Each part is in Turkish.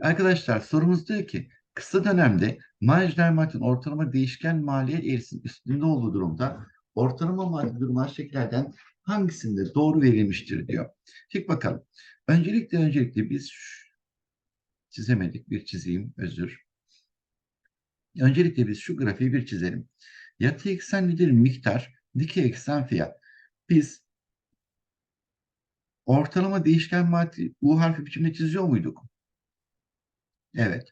Arkadaşlar sorumuz diyor ki kısa dönemde marjinal maddenin ortalama değişken maliyet eğrisinin üstünde olduğu durumda ortalama madde durumu aşağıdakilerden hangisinde doğru verilmiştir diyor. Şimdi bakalım. Öncelikle öncelikle biz çizemedik bir çizeyim özür. Öncelikle biz şu grafiği bir çizelim. Yatay eksen nedir? Miktar, dikey eksen fiyat. Biz ortalama değişken madde U harfi biçimde çiziyor muyduk? Evet.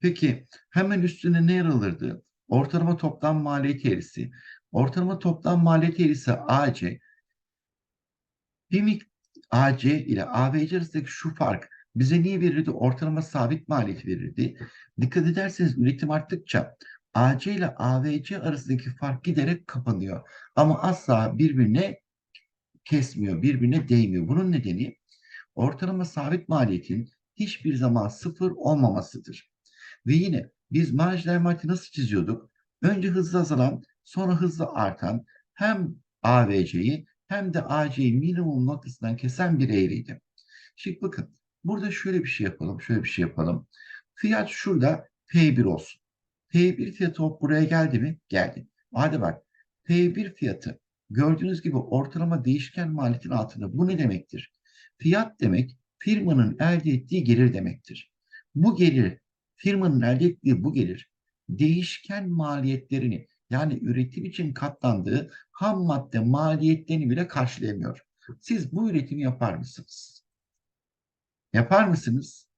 Peki hemen üstüne ne yer alırdı? Ortalama toplam maliyet eğrisi. Ortalama toplam maliyet eğrisi AC. Bir mik AC ile AVC arasındaki şu fark bize niye verirdi? Ortalama sabit maliyet verirdi. Dikkat ederseniz üretim arttıkça AC ile AVC arasındaki fark giderek kapanıyor. Ama asla birbirine kesmiyor, birbirine değmiyor. Bunun nedeni ortalama sabit maliyetin hiçbir zaman sıfır olmamasıdır. Ve yine biz marjinal maliyeti nasıl çiziyorduk? Önce hızlı azalan, sonra hızlı artan hem AVC'yi hem de AC'yi minimum noktasından kesen bir eğriydi. Şimdi bakın burada şöyle bir şey yapalım, şöyle bir şey yapalım. Fiyat şurada P1 olsun. P1 fiyatı buraya geldi mi? Geldi. Hadi bak P1 fiyatı gördüğünüz gibi ortalama değişken maliyetin altında. Bu ne demektir? Fiyat demek firmanın elde ettiği gelir demektir. Bu gelir firmanın elde ettiği bu gelir değişken maliyetlerini yani üretim için katlandığı ham madde maliyetlerini bile karşılayamıyor. Siz bu üretimi yapar mısınız? Yapar mısınız?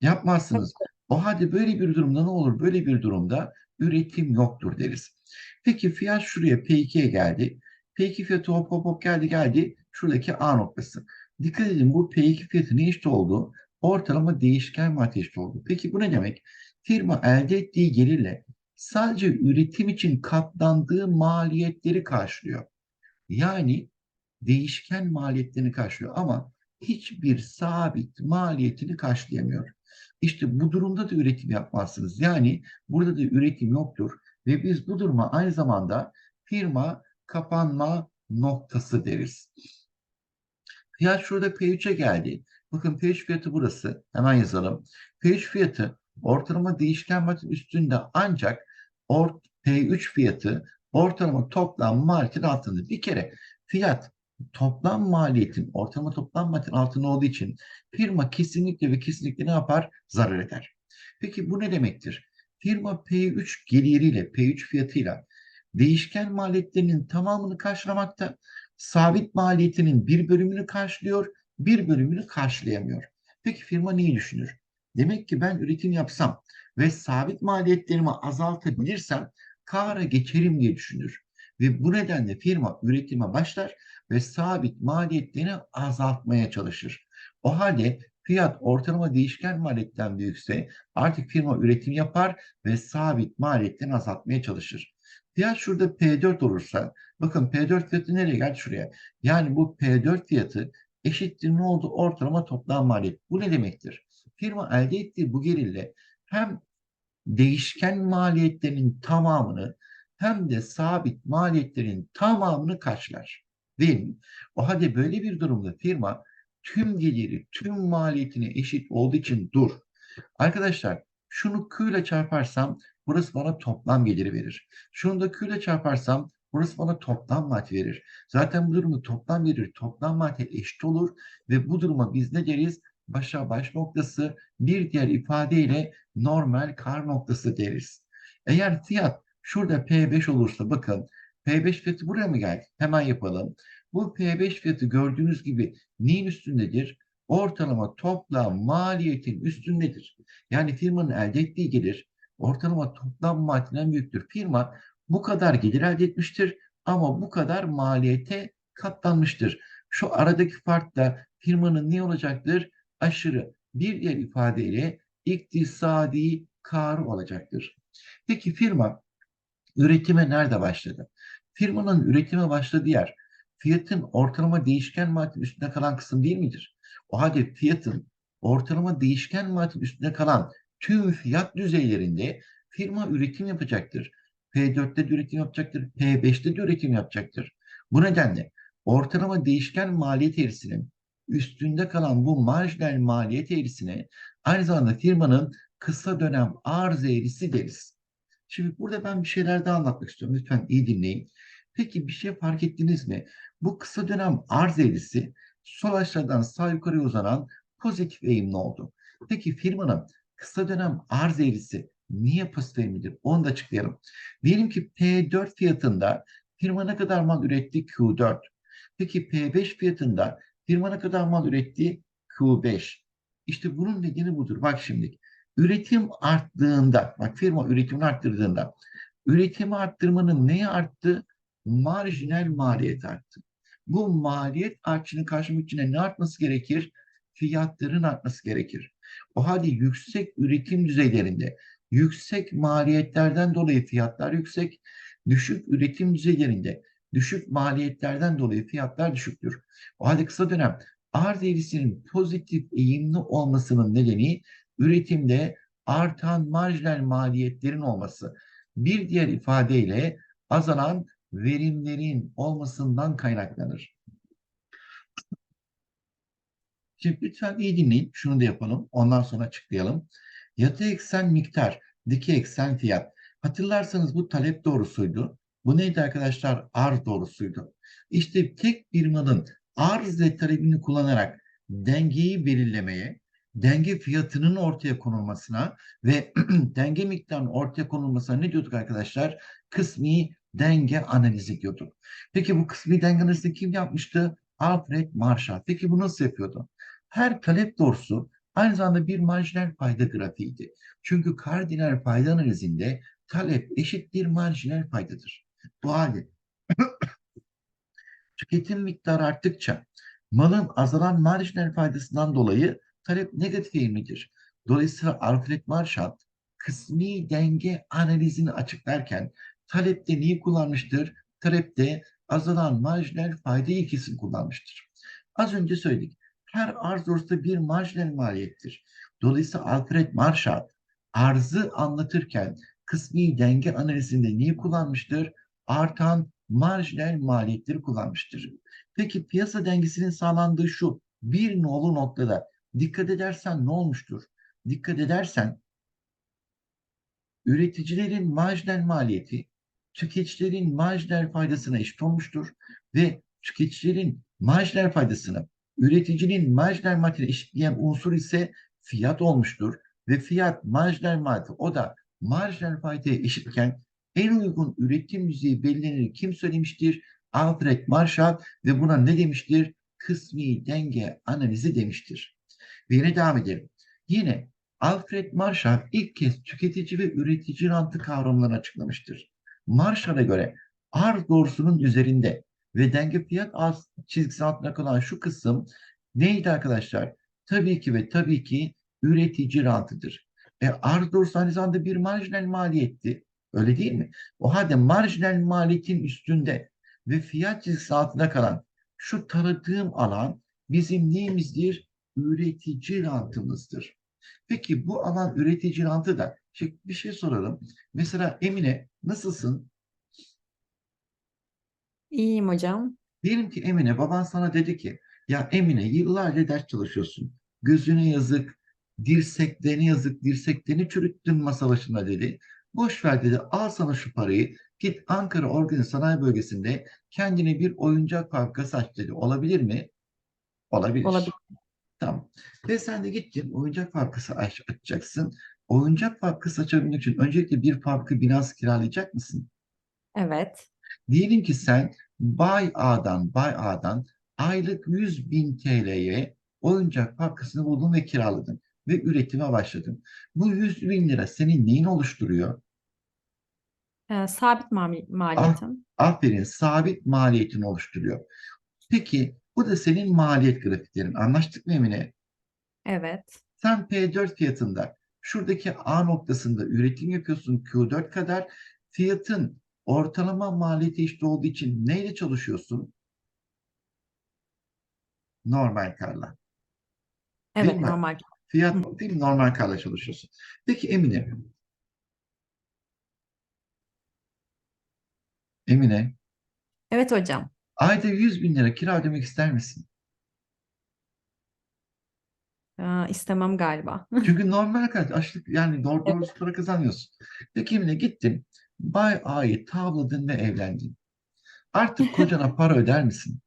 Yapmazsınız. O halde böyle bir durumda ne olur? Böyle bir durumda üretim yoktur deriz. Peki fiyat şuraya P2'ye geldi. P2 fiyatı hop hop hop geldi geldi. Şuradaki A noktası. Dikkat edin bu P2 fiyatı ne eşit oldu? Ortalama değişken madde eşit oldu. Peki bu ne demek? Firma elde ettiği gelirle sadece üretim için katlandığı maliyetleri karşılıyor. Yani değişken maliyetlerini karşılıyor ama hiçbir sabit maliyetini karşılayamıyor. İşte bu durumda da üretim yapmazsınız. Yani burada da üretim yoktur ve biz bu duruma aynı zamanda firma kapanma noktası deriz. Fiyat şurada P3'e geldi. Bakın P3 fiyatı burası. Hemen yazalım. P3 fiyatı ortalama değişken maddenin üstünde ancak or, P3 fiyatı ortalama toplam maliyetin altında. Bir kere fiyat toplam maliyetin ortalama toplam maliyetin altında olduğu için firma kesinlikle ve kesinlikle ne yapar? Zarar eder. Peki bu ne demektir? Firma P3 geliriyle, P3 fiyatıyla değişken maliyetlerinin tamamını karşılamakta, sabit maliyetinin bir bölümünü karşılıyor, bir bölümünü karşılayamıyor. Peki firma neyi düşünür? Demek ki ben üretim yapsam ve sabit maliyetlerimi azaltabilirsem kâra geçerim diye düşünür. Ve bu nedenle firma üretime başlar ve sabit maliyetlerini azaltmaya çalışır. O halde fiyat ortalama değişken maliyetten büyükse artık firma üretim yapar ve sabit maliyetlerini azaltmaya çalışır. Fiyat şurada P4 olursa bakın P4 fiyatı nereye geldi? Şuraya. Yani bu P4 fiyatı eşittir ne oldu? Ortalama toplam maliyet. Bu ne demektir? Firma elde ettiği bu gelirle hem değişken maliyetlerin tamamını hem de sabit maliyetlerin tamamını karşılar. Değil mi? O halde böyle bir durumda firma tüm geliri, tüm maliyetine eşit olduğu için dur. Arkadaşlar şunu Q ile çarparsam burası bana toplam geliri verir. Şunu da Q ile çarparsam burası bana toplam madde verir. Zaten bu durumda toplam gelir, toplam madde eşit olur ve bu duruma biz ne deriz? Başa baş noktası bir diğer ifadeyle normal kar noktası deriz. Eğer fiyat şurada P5 olursa bakın P5 fiyatı buraya mı geldi? Hemen yapalım. Bu P5 fiyatı gördüğünüz gibi neyin üstündedir? Ortalama toplam maliyetin üstündedir. Yani firmanın elde ettiği gelir ortalama toplam maliyetinden büyüktür. Firma bu kadar gelir elde etmiştir ama bu kadar maliyete katlanmıştır. Şu aradaki fark da firmanın ne olacaktır? Aşırı bir diğer ifadeyle iktisadi karı olacaktır. Peki firma üretime nerede başladı? Firmanın üretime başladığı yer fiyatın ortalama değişken maliyetin üstünde kalan kısım değil midir? O halde fiyatın ortalama değişken maliyetin üstünde kalan tüm fiyat düzeylerinde firma üretim yapacaktır. P4'te de üretim yapacaktır, P5'te de üretim yapacaktır. Bu nedenle ortalama değişken maliyet eğrisinin üstünde kalan bu marjinal maliyet eğrisine aynı zamanda firmanın kısa dönem arz eğrisi deriz. Şimdi burada ben bir şeyler daha anlatmak istiyorum. Lütfen iyi dinleyin. Peki bir şey fark ettiniz mi? Bu kısa dönem arz eğrisi sol aşağıdan sağ yukarıya uzanan pozitif eğimli oldu. Peki firmanın kısa dönem arz eğrisi niye pozitif eğimlidir? Onu da açıklayalım. Diyelim ki P4 fiyatında firma ne kadar mal üretti? Q4. Peki P5 fiyatında firma ne kadar mal üretti? Q5. İşte bunun nedeni budur. Bak şimdi. Üretim arttığında, bak firma üretimini arttırdığında, üretimi arttırmanın neye arttı? Marjinal maliyet arttı. Bu maliyet artışını karşılamak için ne artması gerekir? Fiyatların artması gerekir. O halde yüksek üretim düzeylerinde, yüksek maliyetlerden dolayı fiyatlar yüksek, düşük üretim düzeylerinde, düşük maliyetlerden dolayı fiyatlar düşüktür. O halde kısa dönem arz eğrisinin pozitif eğimli olmasının nedeni üretimde artan marjinal maliyetlerin olması. Bir diğer ifadeyle azalan verimlerin olmasından kaynaklanır. Şimdi lütfen iyi dinleyin. Şunu da yapalım. Ondan sonra açıklayalım. Yatay eksen miktar, dikey eksen fiyat. Hatırlarsanız bu talep doğrusuydu. Bu neydi arkadaşlar? Arz doğrusuydu. İşte tek bir malın arz ve talebini kullanarak dengeyi belirlemeye, denge fiyatının ortaya konulmasına ve denge miktarının ortaya konulmasına ne diyorduk arkadaşlar? Kısmi denge analizi diyorduk. Peki bu kısmi denge analizi kim yapmıştı? Alfred Marshall. Peki bu nasıl yapıyordu? Her talep doğrusu aynı zamanda bir marjinal fayda grafiğiydi. Çünkü kardinal fayda analizinde talep eşittir marjinal faydadır. Bu halde tüketim miktarı arttıkça malın azalan marjinal faydasından dolayı talep negatif eğimlidir. Dolayısıyla Alfred Marshall kısmi denge analizini açıklarken talepte neyi kullanmıştır? Talepte azalan marjinal fayda ilkesini kullanmıştır. Az önce söyledik. Her arz doğrusu bir marjinal maliyettir. Dolayısıyla Alfred Marshall arzı anlatırken kısmi denge analizinde neyi kullanmıştır? Artan marjinal maliyetleri kullanmıştır. Peki piyasa dengesinin sağlandığı şu bir nolu noktada dikkat edersen ne olmuştur? Dikkat edersen üreticilerin marjinal maliyeti tüketicilerin marjinal faydasına eşit olmuştur ve tüketicilerin marjinal faydasını üreticinin marjinal maliyetine eşitleyen unsur ise fiyat olmuştur ve fiyat marjinal maliyeti o da marjinal faydaya eşitken en uygun üretim düzeyi belirlenir kim söylemiştir? Alfred Marshall ve buna ne demiştir? Kısmi denge analizi demiştir. Ve yine devam edelim. Yine Alfred Marshall ilk kez tüketici ve üretici rantı kavramlarını açıklamıştır. Marshall'a göre arz doğrusunun üzerinde ve denge fiyat az çizgisi altında kalan şu kısım neydi arkadaşlar? Tabii ki ve tabii ki üretici rantıdır. E, arz doğrusu aynı zamanda bir marjinal maliyetti. Öyle değil mi? O halde marjinal maliyetin üstünde ve fiyat çizgisi altında kalan şu tanıdığım alan bizim neyimizdir? Üretici rantımızdır. Peki bu alan üretici rantı da şimdi bir şey soralım. Mesela Emine nasılsın? İyiyim hocam. Diyelim ki Emine baban sana dedi ki ya Emine yıllarca ders çalışıyorsun. Gözüne yazık, dirseklerini yazık, dirseklerini çürüttün masa başında dedi. Boş ver dedi al sana şu parayı git Ankara Organize Sanayi Bölgesi'nde kendine bir oyuncak fabrikası aç dedi. Olabilir mi? Olabilir. Olabilir. Tamam. Ve sen de gittin oyuncak fabrikası aç, açacaksın. Oyuncak fabrikası açabilmek için öncelikle bir fabrika binası kiralayacak mısın? Evet. Diyelim ki sen Bay A'dan, Bay A'dan aylık 100 bin TL'ye oyuncak fabrikasını buldun ve kiraladın ve üretime başladın. Bu 100 bin lira senin neyin oluşturuyor? Ee, sabit mali- maliyetim. Aferin, sabit maliyetini oluşturuyor. Peki bu da senin maliyet grafiklerin. Anlaştık mı Emine? Evet. Sen P4 fiyatında şuradaki A noktasında üretim yapıyorsun Q4 kadar fiyatın ortalama maliyeti eşit olduğu için neyle çalışıyorsun? Normal karla. Değil Evet mi? normal. Fiyat değil mi? Normal karla çalışıyorsun. Peki Emine. Emine, Evet hocam. ayda 100 bin lira kira ödemek ister misin? Aa, istemem galiba. Çünkü normal kaç açlık yani doğru doğrusu para kazanıyorsun. Peki Emine gittin Bay A'yı tavladın ve evlendin. Artık kocana para öder misin?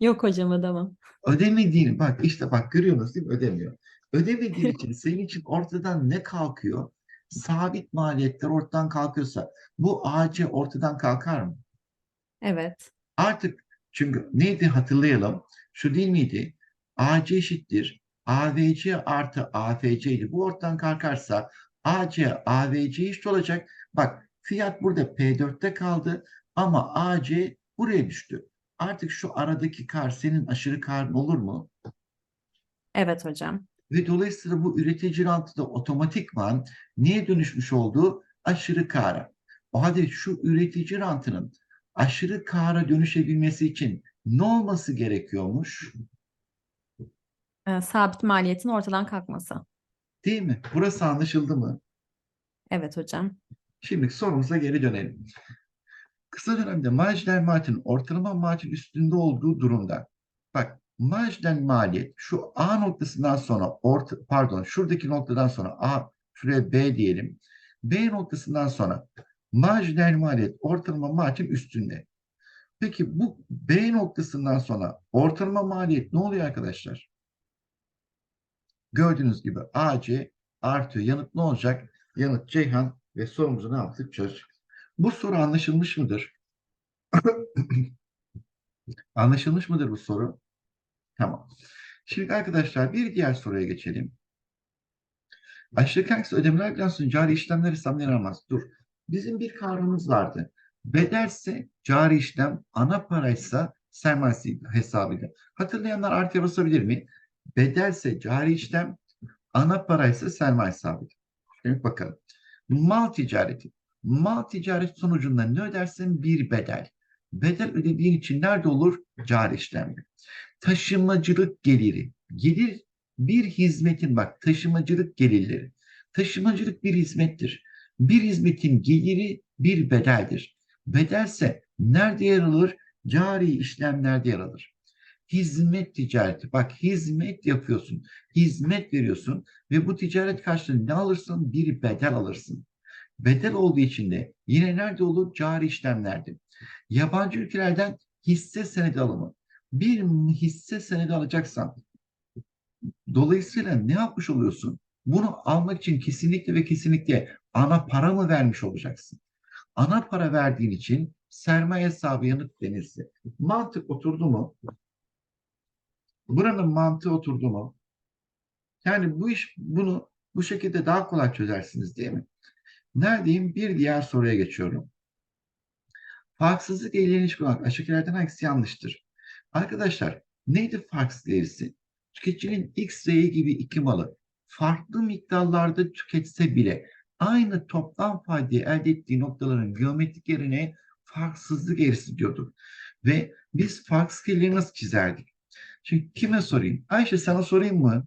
Yok hocam ödemem. Ödemediğini bak işte bak görüyorsunuz değil mi? Ödemiyor. Ödemediğin için senin için ortadan ne kalkıyor? Sabit maliyetler ortadan kalkıyorsa bu AC ortadan kalkar mı? Evet. Artık çünkü neydi hatırlayalım. Şu değil miydi? AC eşittir. AVC artı AFC idi. Bu ortadan kalkarsa AC AVC eşit olacak. Bak fiyat burada P4'te kaldı ama AC buraya düştü. Artık şu aradaki kar senin aşırı karın olur mu? Evet hocam. Ve dolayısıyla bu üretici rantı da otomatikman neye dönüşmüş oldu? Aşırı kâra. O halde şu üretici rantının aşırı kâra dönüşebilmesi için ne olması gerekiyormuş? Ee, sabit maliyetin ortadan kalkması. Değil mi? Burası anlaşıldı mı? Evet hocam. Şimdi sorumuza geri dönelim. Kısa dönemde marjinal maliyetin ortalama maliyetin üstünde olduğu durumda bak marjinal maliyet şu A noktasından sonra orta, pardon şuradaki noktadan sonra A şuraya B diyelim. B noktasından sonra marjinal maliyet ortalama maliyetin üstünde. Peki bu B noktasından sonra ortalama maliyet ne oluyor arkadaşlar? Gördüğünüz gibi AC artıyor. Yanıt ne olacak? Yanıt Ceyhan ve sorumuzu ne yaptık? Çözdük. Bu soru anlaşılmış mıdır? Anlaşılmış mıdır bu soru? Tamam. Şimdi arkadaşlar bir diğer soruya geçelim. Aşırı hangisi ödemeler bilançosunun cari işlemler hesabını aramaz. Dur. Bizim bir kavramımız vardı. Bedelse cari işlem, ana paraysa sermaye hesabıyla. Hatırlayanlar artıya basabilir mi? Bedelse cari işlem, ana paraysa sermaye hesabıyla. Şimdi bakalım. Mal ticareti. Mal ticareti sonucunda ne ödersin? Bir bedel. Bedel ödediğin için nerede olur? Cari işlemde. Taşımacılık geliri. Gelir bir hizmetin bak taşımacılık gelirleri. Taşımacılık bir hizmettir. Bir hizmetin geliri bir bedeldir. Bedelse nerede yer alır? Cari işlemlerde yer alır. Hizmet ticareti. Bak hizmet yapıyorsun. Hizmet veriyorsun ve bu ticaret karşılığında ne alırsın? Bir bedel alırsın. Bedel olduğu için de yine nerede olur? Cari işlemlerde. Yabancı ülkelerden hisse senedi alımı. Bir hisse senedi alacaksan dolayısıyla ne yapmış oluyorsun? Bunu almak için kesinlikle ve kesinlikle ana para mı vermiş olacaksın? Ana para verdiğin için sermaye hesabı yanıt denirse. Mantık oturdu mu? Buranın mantığı oturdu mu? Yani bu iş bunu bu şekilde daha kolay çözersiniz değil mi? Neredeyim? Bir diğer soruya geçiyorum. Farksızlık ile ilişki olarak aşağıdakilerden hangisi yanlıştır? Arkadaşlar neydi farksızlık eğrisi? Tüketicinin X Y gibi iki malı farklı miktarlarda tüketse bile aynı toplam faydayı elde ettiği noktaların geometrik yerine farksızlık eğrisi diyorduk. Ve biz farksızlık eğrileri nasıl çizerdik? Şimdi kime sorayım? Ayşe sana sorayım mı?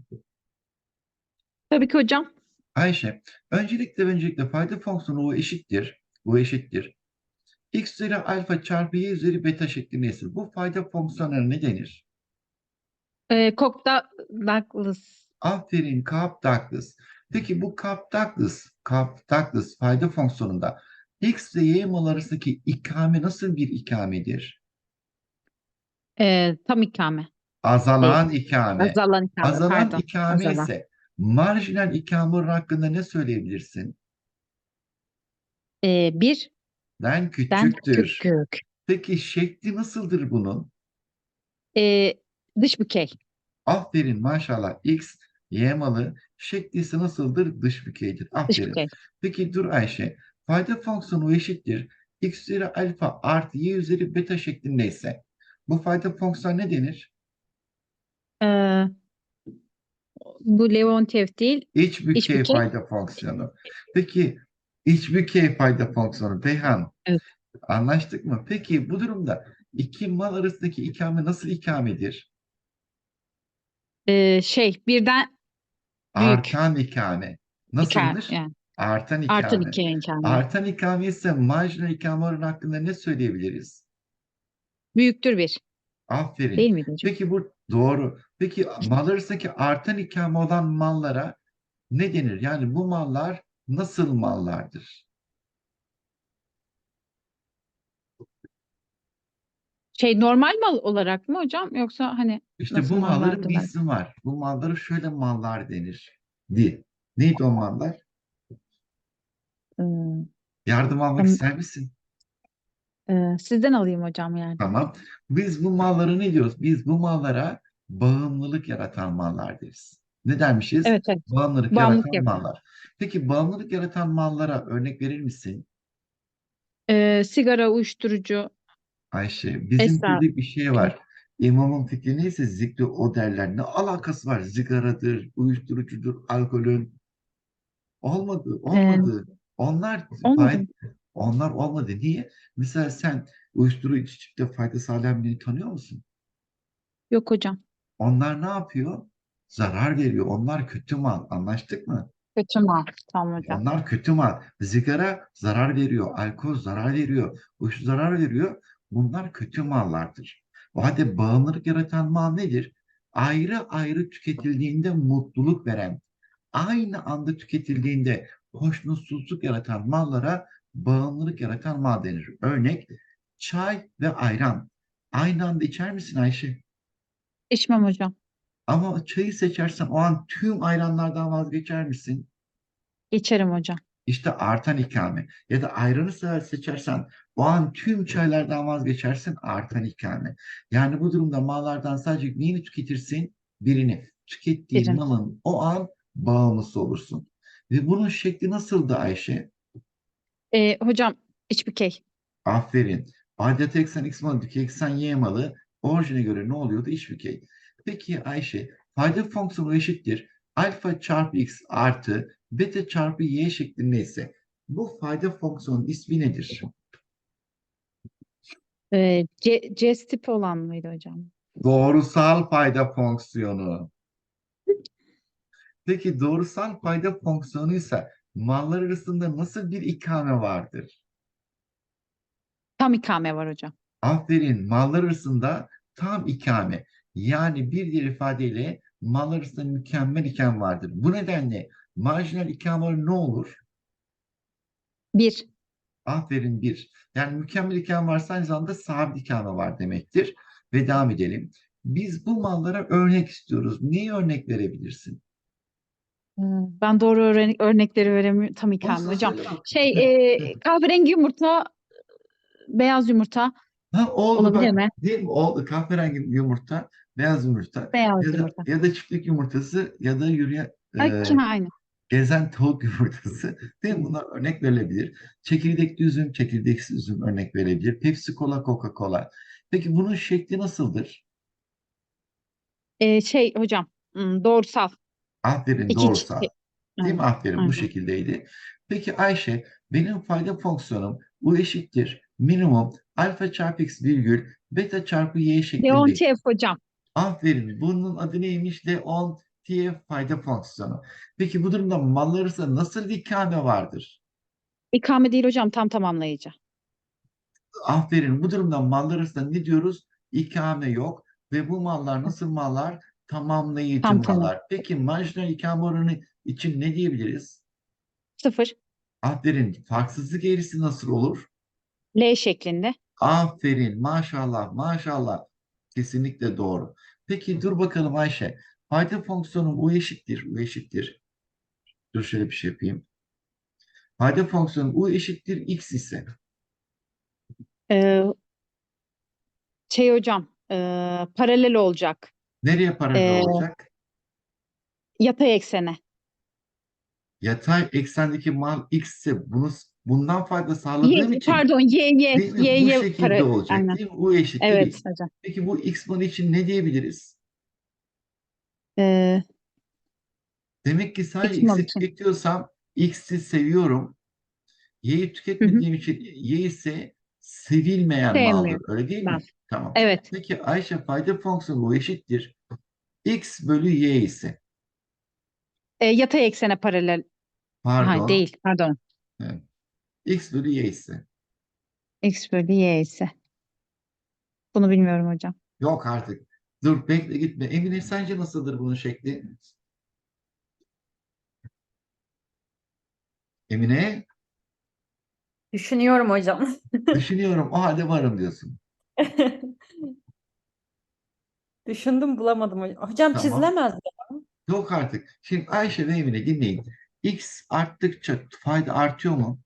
Tabii ki hocam. Ayşe, öncelikle öncelikle fayda fonksiyonu U eşittir. U eşittir. X üzeri alfa çarpı Y üzeri beta şeklinde ise bu fayda fonksiyonlarına ne denir? Ee, Cobb Douglas. Aferin Cobb Douglas. Peki bu Cobb Douglas, Cobb Douglas fayda fonksiyonunda X ve Y mal arasındaki ikame nasıl bir ikamedir? Ee, tam ikame. Azalan ikame. Azalan ikame. Azalan Pardon. ikame azalan. ise marjinal ikame oranı hakkında ne söyleyebilirsin? Ee, bir Ben ben küçüktür. kök. Peki şekli nasıldır bunun? Ee, dış bükey. Aferin maşallah X, Y malı şekli ise nasıldır? Dış bükeydir. Dış Aferin. bükey. Peki dur Ayşe. Fayda fonksiyonu eşittir. X üzeri alfa artı Y üzeri beta şeklindeyse bu fayda fonksiyonu ne denir? Ee, bu Leontief değil. İç bükey bükey. fayda fonksiyonu. Peki iç bükey fayda fonksiyonu Beyhan. Evet. Anlaştık mı? Peki bu durumda iki mal arasındaki ikame nasıl ikamedir? Ee, şey birden Büyük. Artan ikame. Nasıldır? Yani, Artan ikame. bükey ikame. Artan ikame ise marjinal ikame oranı hakkında ne söyleyebiliriz? Büyüktür bir. Aferin. Değil miydi hocam? Peki bu Doğru. Peki mallar arasındaki artan ikame olan mallara ne denir? Yani bu mallar nasıl mallardır? Şey normal mal olarak mı hocam yoksa hani İşte Nasıl bu malların mallardı bir ismi var. Bu mallara şöyle mallar denir. Di. Neydi o mallar? e, Yardım almak Tamam. ister misin? E, sizden alayım hocam yani. Tamam. Biz bu mallara ne diyoruz? Biz bu mallara bağımlılık yaratan mallar deriz. Ne dermişiz? Evet evet. Bağımlılık Bağımlılık yaratan yaratan. mallar. Peki bağımlılık yaratan mallara örnek verir misin? E, sigara, uyuşturucu, Ayşe, bizim Esrar. bir şey var. İmamın fikri neyse zikri o derler. Ne alakası var? Sigaradır, uyuşturucudur, alkolün. Olmadı, olmadı. Onlar olmadı? Onlar olmadı. Niye? Mesela sen uyuşturucu içip de fayda sağlayan birini tanıyor musun? Yok hocam. Onlar ne yapıyor? Zarar veriyor. Onlar kötü mal. Anlaştık mı? Kötü mal. Tamam hocam. Onlar kötü mal. Sigara zarar veriyor. Alkol zarar veriyor. Uyuşturucu zarar veriyor. Bunlar kötü mallardır. O halde bağımlılık yaratan mal nedir? Ayrı ayrı tüketildiğinde mutluluk veren, aynı anda tüketildiğinde hoşnutsuzluk yaratan mallara bağımlılık yaratan mal denir. Örnek çay ve ayran. Aynı anda içer misin Ayşe? İçmem hocam. Ama çayı seçersen o an tüm ayranlardan vazgeçer misin? Geçerim hocam. İşte artan ikame. Ya da ayranı se- seçersen o an tüm çaylardan vazgeçersin artan ikame. Yani bu durumda mallardan sadece neyini tüketirsin? Birini. Tükettiğin Birini. malın o an bağımlısı olursun. Ve bunun şekli nasıldı Ayşe? E, hocam içbikey. Aferin. Adet eksen x malı, dikey eksen y malı orijine göre ne oluyordu? İşbikey. Peki Ayşe, fayda fonksiyonu eşittir. Alfa çarpı x artı beta çarpı y şeklinde ise bu fayda fonksiyonun ismi nedir? E, C, C tipi olan mıydı hocam? Doğrusal fayda fonksiyonu. Peki doğrusal fayda fonksiyonu ise mallar arasında nasıl bir ikame vardır? Tam ikame var hocam. Aferin mallar arasında tam ikame yani bir diğer ifadeyle mallar arasında mükemmel ikame vardır. Bu nedenle marjinal ikame ne olur? Bir. Aferin bir. Yani mükemmel ikame varsa aynı zamanda sabit ikame var demektir. Ve devam edelim. Biz bu mallara örnek istiyoruz. Neyi örnek verebilirsin? E, Ben doğru örnek, örnekleri veremiyorum. Tam ikame hocam. söyle bak. Şey e, kahverengi yumurta, beyaz yumurta Ha, oldu olabilir bak. mi? Değil mi? Oldu. Kahverengi yumurta, beyaz yumurta Beyaz ya da, yumurta. ya da çiftlik yumurtası ya da yürüyen e, kime aynı. gezen tavuk yumurtası. Değil mi? Bunlar örnek verilebilir. Çekirdekli üzüm, çekirdeksiz üzüm örnek verilebilir. Pepsi Cola, Coca-Cola. Peki bunun şekli nasıldır? E, şey hocam hmm, doğrusal. Aferin İki doğrusal. çift- Değil mi? Aynen, Aferin bu aynen. şekildeydi. Peki Ayşe, benim fayda fonksiyonum bu eşittir. Minimum alfa çarpı x virgül beta çarpı y şeklinde. Leontief hocam. Aferin. Bunun adı neymiş? Leon TF fayda fonksiyonu. Peki bu durumda mallar arasında nasıl bir ikame vardır? İkame değil hocam tam tamamlayıcı. Aferin. Bu durumda mallar arasında ne diyoruz? İkame yok. Ve bu mallar nasıl mallar? Tamamlayıcı Tam tamam. Peki marjinal ikame oranı için ne diyebiliriz? Sıfır. Aferin. Farksızlık eğrisi nasıl olur? L şeklinde. Aferin. Maşallah. Maşallah. Kesinlikle doğru. Peki dur bakalım Ayşe. Fayda fonksiyonu u eşittir. U eşittir. Dur şöyle bir şey yapayım. Fayda fonksiyonu u eşittir x ise Ee, şey hocam e, paralel olacak. Nereye paralel Ee, olacak? Yatay eksene. Yatay eksendeki mal x ise bunu bundan fayda sağladığım Y, için pardon y y değil mi? y Bu y şekilde para- olacak aynen. değil mi? U eşittir Evet x. hocam. Peki bu x malı için ne diyebiliriz? Ee, Demek ki sadece X x'i için. tüketiyorsam x'i seviyorum. Y'yi tüketmediğim için y ise sevilmeyen Sevmiyorum. maldır. Öyle değil mi? Ben. Tamam. evet. Peki Ayşe fayda fonksiyonu eşittir. x bölü y ise Ee, yatay eksene paralel. pardon Ha, değil pardon. x bölü y ise X bölü y ise. Bunu bilmiyorum hocam. yok artık. Dur bekle gitme. Emine sence nasıldır bunun şekli? Emine Düşünüyorum hocam. düşünüyorum o halde varım diyorsun. Düşündüm bulamadım hocam. Hocam Tamam. çizilemez mi? Yok artık. Şimdi Ayşe ve Emine dinleyin. X arttıkça fayda artıyor mu?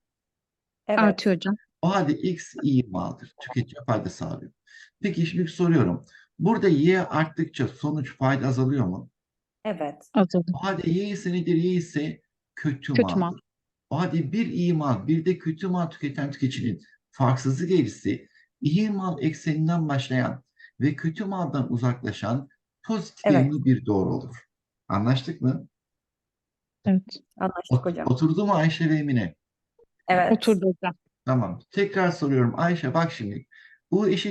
Evet. Artıyor hocam. O halde X iyi maldır. Tüketiciye fayda sağlıyor. Peki şimdi soruyorum. Burada Y arttıkça sonuç fayda azalıyor mu? Evet. Azalıyor. O halde Y ise nedir? Y ise kötü Kötü mal. maldır. O halde bir iyi mal, bir de kötü mal tüketen tüketicinin farksızlık eğrisi iyi mal ekseninden başlayan ve kötü maldan uzaklaşan pozitif Evet. yönlü bir doğru olur. Anlaştık mı? Evet. Anlaştık Ot- hocam. Oturdu mu Ayşe ve Emine? Evet. Oturdu hocam. Tamam. Tekrar soruyorum. Ayşe bak şimdi. Bu eşit